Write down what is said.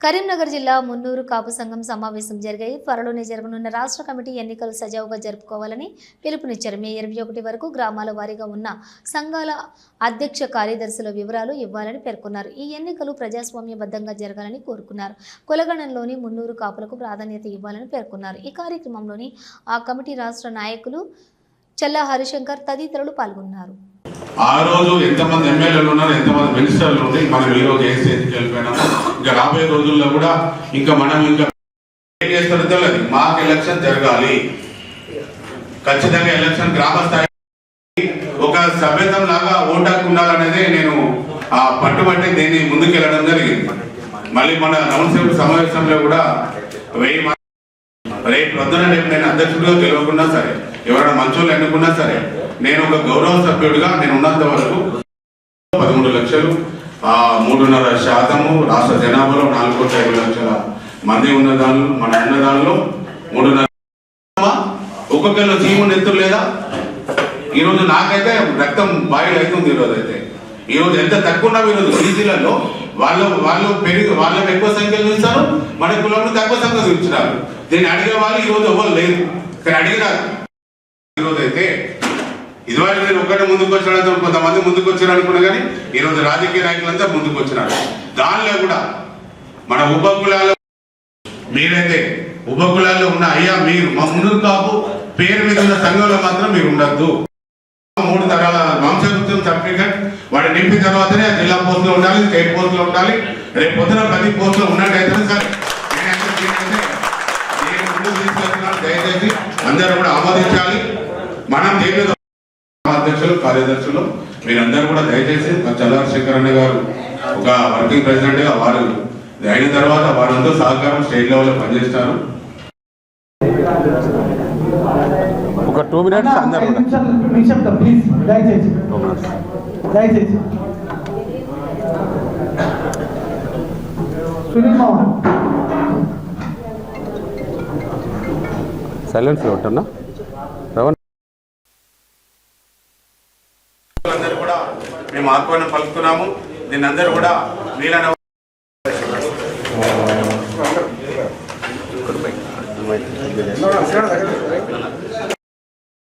కరీంనగర్ జిల్లా మున్నూరు కాపు సంఘం సమావేశం జరిగాయి. త్వరలోనే జరగనున్న రాష్ట్ర కమిటీ ఎన్నికలు సజావుగా జరుపుకోవాలని పిలుపునిచ్చారు. మే ఇరవై ఒకటి వరకు గ్రామాల వారీగా ఉన్న సంఘాల అధ్యక్ష కార్యదర్శుల వివరాలు ఇవ్వాలని పేర్కొన్నారు. ఈ ఎన్నికలు ప్రజాస్వామ్యబద్ధంగా జరగాలని కోరుకున్నారు. కులగణంలోని మున్నూరు కాపులకు ప్రాధాన్యత ఇవ్వాలని పేర్కొన్నారు. ఈ కార్యక్రమంలోని ఆ కమిటీ రాష్ట్ర నాయకులు చల్లా హరిశంకర్ తదితరులు పాల్గొన్నారు. ఆ రోజు ఎంతమంది ఎమ్మెల్యేలు ఉన్నారు ఎంతమంది మినిస్టర్లు ఉంది మనం ఈ రోజు ఏ స్థితికి వెళ్ళిపోయినాము ఇంకా రాబోయే రోజుల్లో కూడా ఇంకా మనం ఇంకా ఏం చేస్తారో తెలియదు మాకు ఎలక్షన్ జరగాలి. ఖచ్చితంగా ఎలక్షన్ గ్రామ స్థాయి ఒక సభ్యతం లాగా ఓటాకు ఉండాలనేది నేను ఆ పట్టుబట్టి దీన్ని ముందుకెళ్ళడం జరిగింది. మళ్ళీ మన నవసేపు సమావేశంలో కూడా వెయ్యి రేపు పొద్దున రేపు నేను అధ్యక్షుడిగా గెలవకున్నా సరే ఎవరైనా మంచోళ్ళు ఎన్నుకున్నా సరే నేను ఒక గౌరవ సభ్యుడిగా నేను ఉన్నంత వరకు పదమూడు లక్షలు మూడున్నర శాతము రాష్ట్ర జనాభాలో నాలుగు కోట్ల ఐదు లక్షల మంది ఉన్న దానిలో మన ఉన్న దానిలో మూడున్నర ఒక్కొక్కరిలో చీము ఎత్తులు లేదా? ఈరోజు నాకైతే రక్తం బాయిల్ అవుతుంది ఈరోజు అయితే. ఈరోజు ఎంత తక్కువ ఉన్నాం ఈరోజు సిటీలలో వాళ్ళు వాళ్ళు పెరిగి వాళ్ళని ఎక్కువ సంఖ్యలో చూస్తారు మన కులంలో తక్కువ సంఖ్య చూపించినారు దీన్ని అడిగే వాళ్ళు ఈరోజు ఎవరు లేరు. కానీ అడిగిన ఈరోజు అయితే ఇదివరకు నేను ఒక్కటి ముందుకు వచ్చిన కొంతమంది ముందుకు వచ్చారు అనుకున్నా కానీ ఈరోజు రాజకీయ నాయకులంతా ముందుకు వచ్చినారు. దానిలో కూడా మన ఉపకులాలు మీరైతే ఉపకులాల్లో ఉన్న అయ్యా మీరు మా ముందు కాపు పేరు మీద ఉన్న సంఘంలో మాత్రం మీరు ఉండద్దు. మూడు తరాల వంశవృత్తం సర్టిఫికెట్ వాడు నింపిన తర్వాతనే జిల్లా పోస్టులో ఉండాలి స్టేట్ పోస్టులో ఉండాలి రేపు పొద్దున ప్రతి పోస్టులో ఉన్నట్టయితే సార్. దయచేసి అందరూ కూడా ఆమోదించాలి. మనం దేని అధ్యక్షులు కార్యదర్శులు మీరందరూ కూడా దయచేసి శంకర్ అన్న గారు ఒక వర్కింగ్ ప్రెసిడెంట్గా వారు అయిన తర్వాత వారందరూ సహకారం స్టేట్ లెవెల్లో పనిచేస్తారు. ఒక టూ మినిట్స్ అందరు దయచేసి. సైలెన్స్ కొట్టన్నా మేము ఆహ్వానం పలుకుతున్నాము. దీన్ని అందరూ కూడా వీలైన